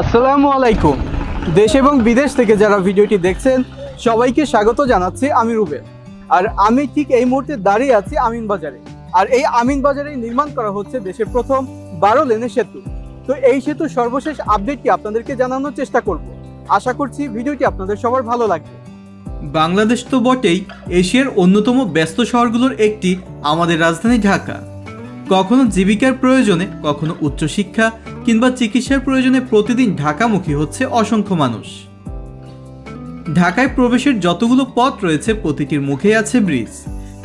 আসসালামু আলাইকুম। দেশ এবং বিদেশ থেকে যারা ভিডিওটি দেখছেন, সবাইকে স্বাগত জানাচ্ছি আমি রুবেল। আর আমি ঠিক এই মুহূর্তে দাঁড়িয়ে আছি আমিন বাজারে। আর এই আমিন বাজারে নির্মাণ করা হচ্ছে দেশের প্রথম বারো লেনের সেতু। তো এই সেতুর সর্বশেষ আপডেটটি আপনাদেরকে জানানোর চেষ্টা করব। আশা করছি ভিডিওটি আপনাদের সবার ভালো লাগবে। বাংলাদেশ তো বটেই এশিয়ার অন্যতম ব্যস্ত শহরগুলোর একটি, আমাদের রাজধানী ঢাকা। কখনো জীবিকার প্রয়োজনে, কখনো উচ্চশিক্ষা কিংবা চিকিৎসার প্রয়োজনে প্রতিদিন ঢাকামুখী হচ্ছে অসংখ্য মানুষ। ঢাকায় প্রবেশের যতগুলো পথ রয়েছে, প্রতিটির মুখে আছে ব্রিজ।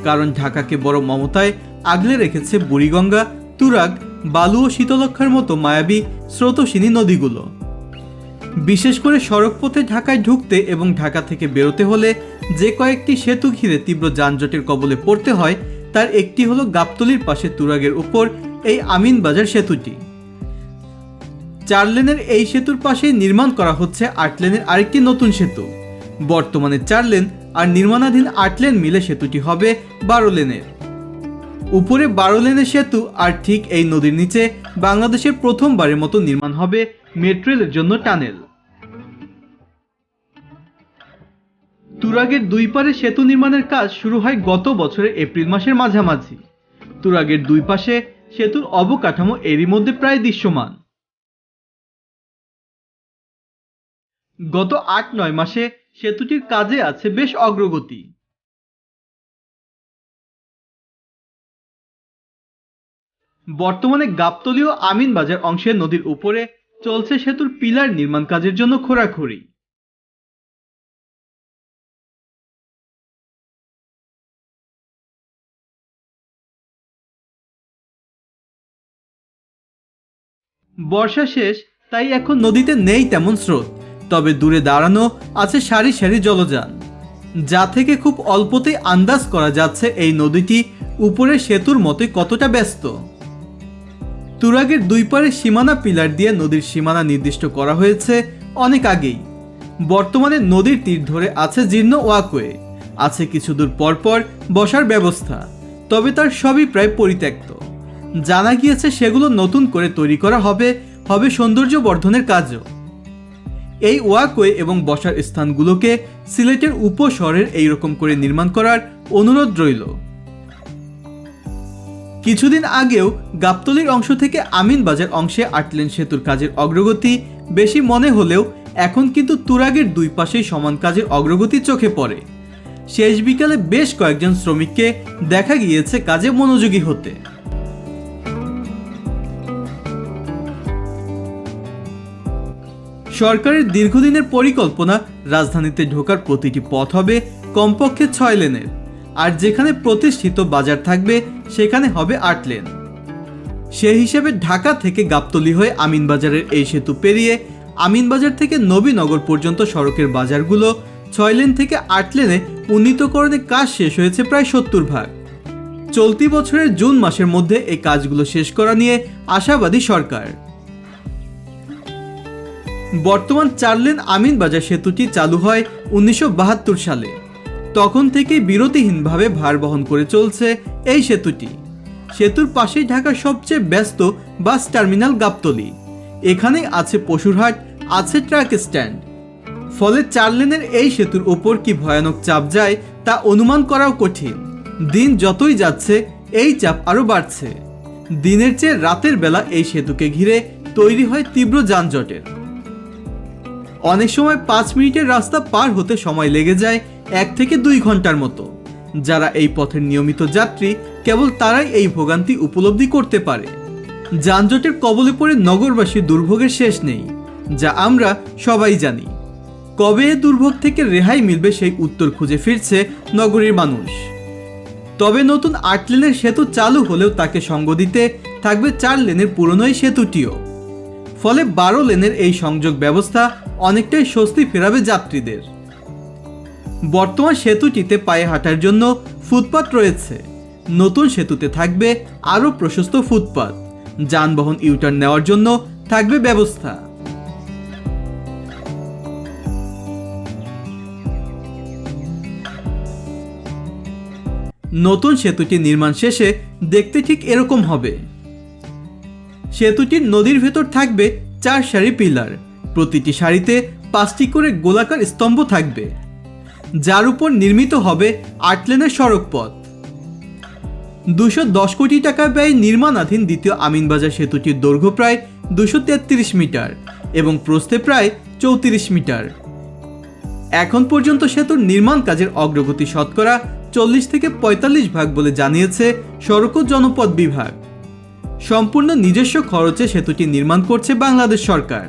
কারণ ঢাকাকে বড় মমতায় আগলে রেখেছে বুড়িগঙ্গা, তুরাগ, বালু ও শীতলক্ষার মতো মায়াবী স্রোতসিনী নদীগুলো। বিশেষ করে সড়কপথে ঢাকায় ঢুকতে এবং ঢাকা থেকে বেরোতে হলে যে কয়েকটি সেতু ঘিরে তীব্র যানজটের কবলে পড়তে হয়, তার একটি হলো গাবতলির পাশে তুরাগের উপর এই আমিনবাজার সেতুটি। চার লেনের এই সেতুর পাশেই নির্মাণ করা হচ্ছে আট লেনের আরেকটি নতুন সেতু। বর্তমানে চার লেন আর নির্মাণাধীন আট লেন মিলে সেতুটি হবে বারো লেনের। উপরে বারো লেনের সেতু আর ঠিক এই নদীর নিচে বাংলাদেশের প্রথমবারের মতো নির্মাণ হবে মেট্রো রেলের জন্য টানেল। তুরাগের দুই পারে সেতু নির্মাণের কাজ শুরু হয় গত বছরের এপ্রিল মাসের মাঝামাঝি। তুরাগের দুই পাশে সেতুর অবকাঠামো এরই মধ্যে প্রায় দৃশ্যমান। গত আট নয় মাসে সেতুটির কাজে আছে বেশ অগ্রগতি। বর্তমানে গাবতলী ও আমিনবাজার অংশের নদীর উপরে চলছে সেতুর পিলার নির্মাণ কাজের জন্য খোঁড়াখুড়ি। বর্ষা শেষ, তাই এখন নদীতে নেই তেমন স্রোত। তবে দূরে দাঁড়ানো আছে সারি সারি জলযান, যা থেকে খুব অল্পতেই আন্দাজ করা যাচ্ছে এই নদীটি উপরের সেতুর মতোই কতটা ব্যস্ত। তুরাগের দুই পারে সীমানা পিলার দিয়ে নদীর সীমানা নির্দিষ্ট করা হয়েছে অনেক আগেই। বর্তমানে নদীর তীর ধরে আছে জীর্ণ ওয়াকওয়ে, আছে কিছু দূর পরপর বসার ব্যবস্থা, তবে তার সবই প্রায় পরিত্যক্ত। জানা গিয়েছে সেগুলো নতুন করে তৈরি করা হবে হবে সৌন্দর্য বর্ধনের কাজও। এই ওয়াকওয়ে এবং বসার স্থানগুলোকে সিলেটের উপশহরের এইরকম করে নির্মাণ করার অনুরোধ রইল। কিছুদিন আগেও গাবতলির অংশ থেকে আমিনবাজার অংশে আটলেন সেতুর কাজের অগ্রগতি বেশি মনে হলেও এখন কিন্তু তুরাগের দুই পাশেই সমান কাজের অগ্রগতি চোখে পড়ে। শেষ বিকালে বেশ কয়েকজন শ্রমিককে দেখা গিয়েছে কাজে মনোযোগী হতে। সরকারের দীর্ঘদিনের পরিকল্পনা রাজধানীতে ঢোকার প্রতিটি পথ হবে কমপক্ষে ছয় লেনের। আর যেখানে প্রতিষ্ঠিত বাজার থাকবে, সেখানে হবে আট লেন। সেই হিসেবে ঢাকা থেকে গাবতলি হয়ে আমিনবাজারের এই সেতু পেরিয়ে আমিনবাজার থেকে নবীনগর পর্যন্ত সড়কের বাজারগুলো ছয় লেন থেকে আট লেনে উন্নীতকরণের কাজ শেষ হয়েছে প্রায় সত্তর ভাগ। চলতি বছরের জুন মাসের মধ্যে এই কাজগুলো শেষ করা নিয়ে আশাবাদী সরকার। বর্তমান চার লেন আমিনবাজার সেতুটি চালু হয় উনিশশো বাহাত্তর সালে। তখন থেকে বিরতিহীনভাবে ভার বহন করে চলছে এই সেতুটি। সেতুর পাশেই ঢাকার সবচেয়ে ব্যস্ত বাস টার্মিনাল গাবতলি। এখানেই আছে পশুরহাট, আছে ট্রাক স্ট্যান্ড। ফলে চার লেনের এই সেতুর ওপর কি ভয়ানক চাপ যায় তা অনুমান করাও কঠিন। দিন যতই যাচ্ছে, এই চাপ আরও বাড়ছে। দিনের চেয়ে রাতের বেলা এই সেতুকে ঘিরে তৈরি হয় তীব্র যানজটের। অনেক সময় পাঁচ মিনিটের রাস্তা পার হতে সময় লেগে যায় এক থেকে দুই ঘণ্টার মতো। যারা এই পথের নিয়মিত যাত্রী, কেবল তারাই এই ভোগান্তি উপলব্ধি করতে পারে। যানজটের কবলে পড়ে নগরবাসী দুর্ভোগের শেষ নেই, যা আমরা সবাই জানি। কবে এ দুর্ভোগ থেকে রেহাই মিলবে সেই উত্তর খুঁজে ফিরছে নগরীর মানুষ। তবে নতুন আট লেনের সেতু চালু হলেও তাকে সঙ্গ দিতে থাকবে চার লেনের পুরনো এই সেতুটিও। ফলে বারো লেনের এই সংযোগ ব্যবস্থা অনেকটাই স্বস্তি ফেরাবে যাত্রীদের। বর্তমান সেতুটিতে পায়ে হাঁটার জন্য ফুটপাত রয়েছে। নতুন সেতুতে থাকবে আরও প্রশস্ত ফুটপাত। যানবাহন ইউটার্ন নেওয়ার জন্য থাকবে ব্যবস্থা। নতুন সেতুটি নির্মাণ শেষে দেখতে ঠিক এরকম হবে। সেতুটির নদীর ভেতর থাকবে চার সারি পিলার। প্রতিটি সারিতে পাঁচটি করে গোলাকার স্তম্ভ থাকবে, যার উপর নির্মিত হবে আট লেনের সড়ক পথ দুশো দশ কোটি টাকা ব্যয় নির্মাণাধীন দ্বিতীয় আমিনবাজার সেতুটির দৈর্ঘ্য প্রায় দুশো তেত্রিশ মিটার এবং প্রস্থে প্রায় চৌত্রিশ মিটার। এখন পর্যন্ত সেতুর নির্মাণ কাজের অগ্রগতি শতকরা চল্লিশ থেকে পঁয়তাল্লিশ ভাগ বলে জানিয়েছে সড়ক ও জনপথ বিভাগ। সম্পূর্ণ নিজস্ব খরচে সেতুটি নির্মাণ করছে বাংলাদেশ সরকার।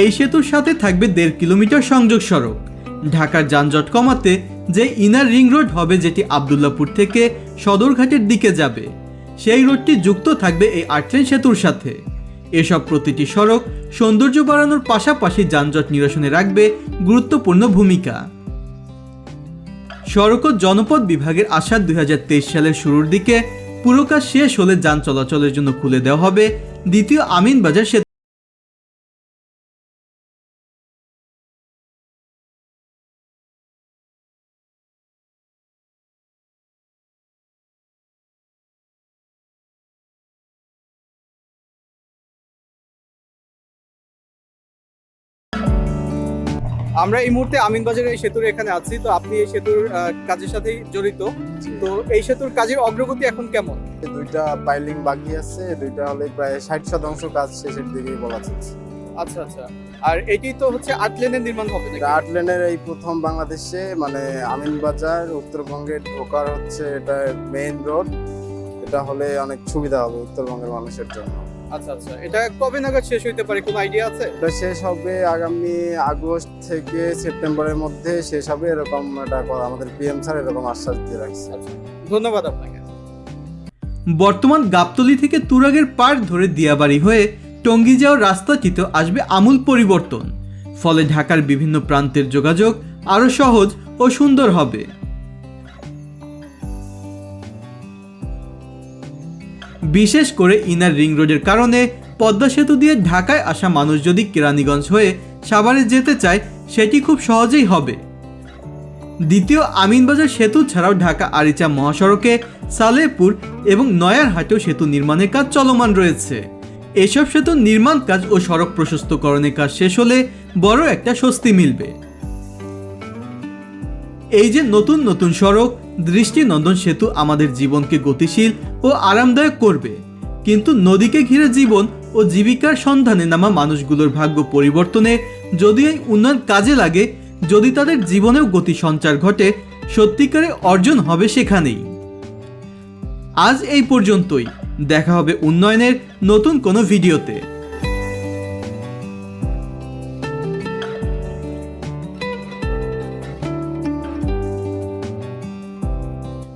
এই সেতুর সাথে থাকবে দেড় কিলোমিটার সংযোগ সড়ক। ঢাকার যানজট কমাতে যে ইনার রিং রোড হবে যেটি আবদুল্লাপুর থেকে সদরঘাটের দিকে যাবে, সেই রোডটি যুক্ত থাকবে এই আটলেন সেতুর সাথে। এসব প্রতিটি সড়ক সৌন্দর্য বাড়ানোর পাশাপাশি যানজট নিরসনে রাখবে গুরুত্বপূর্ণ ভূমিকা। সড়ক ও জনপথ বিভাগের আশা দুই সালের শুরুর দিকে পুরো কাজ শেষ হলে যান চলাচলের জন্য খুলে দেওয়া হবে দ্বিতীয় আমিনবাজার সেতু। আমরা এই মুহূর্তে আমিনবাজারের এই সেতুর এখানে আছি তো আপনি এই সেতুর কাজের সাথেই জড়িত। তো এই সেতুর কাজের অগ্রগতি এখন কেমন? দুইটা পাইলিং বাকি আছে দুইটা হলে প্রায় ষাট শতাংশ কাজ শেষের দিকেই বলা চলছে। আচ্ছা আচ্ছা। আর এটি তো হচ্ছে আট লেনের নির্মাণ হবে? আট লেনের এই প্রথম বাংলাদেশে মানে আমিনবাজার উত্তরবঙ্গে ঢোকার হচ্ছে এটা মেইন রোড এটা হলে অনেক সুবিধা হবে উত্তরবঙ্গের মানুষের জন্য। আচ্ছা আচ্ছা। এটা কবে নাগাদ শেষ হইতে পারে? কোনো আইডিয়া আছে? এটা শেষ হবে আগামী আগস্ট থেকে সেপ্টেম্বরের মধ্যে শেষ হবে এরকম একটা কথা আমাদের পিএম স্যার এরকম আশ্বাস দিয়ে রাখছে। ধন্যবাদ আপনাকে। বর্তমান গাবতলি থেকে তুরাগের পার্ক ধরে দিয়াবাড়ি হয়ে টঙ্গী যাওয়ার রাস্তাটিতে আসবে আমূল পরিবর্তন। ফলে ঢাকার বিভিন্ন প্রান্তের যোগাযোগ আরও সহজ ও সুন্দর হবে। বিশেষ করে ইনার রিং রোডের কারণে পদ্মা সেতু দিয়ে ঢাকায় আসা মানুষ যদি কেরানীগঞ্জ হয়ে সাভারে যেতে চায়, সেটি খুব সহজেই হবে। দ্বিতীয় আমিনবাজার সেতু ছাড়াও ঢাকা আরিচা মহাসড়কে সালেপুর এবং নয়ারহাটেও সেতু নির্মাণের কাজ চলমান রয়েছে। এসব সেতু নির্মাণ কাজ ও সড়ক প্রশস্তকরণের কাজ শেষ হলে বড় একটা স্বস্তি মিলবে। এই যে নতুন নতুন সড়ক দৃষ্টিনন্দন সেতু আমাদের জীবনকে গতিশীল ও আরামদায়ক করবে। কিন্তু নদীকে ঘিরে জীবন ও জীবিকার সন্ধানে নামা মানুষগুলোর ভাগ্য পরিবর্তনে যদি এই উন্নয়ন কাজে লাগে, যদি তাদের জীবনেও গতি সঞ্চার ঘটে, সত্যিকারে অর্জন হবে সেখানেই। আজ এই পর্যন্তই। দেখা হবে উন্নয়নের নতুন কোনো ভিডিওতে।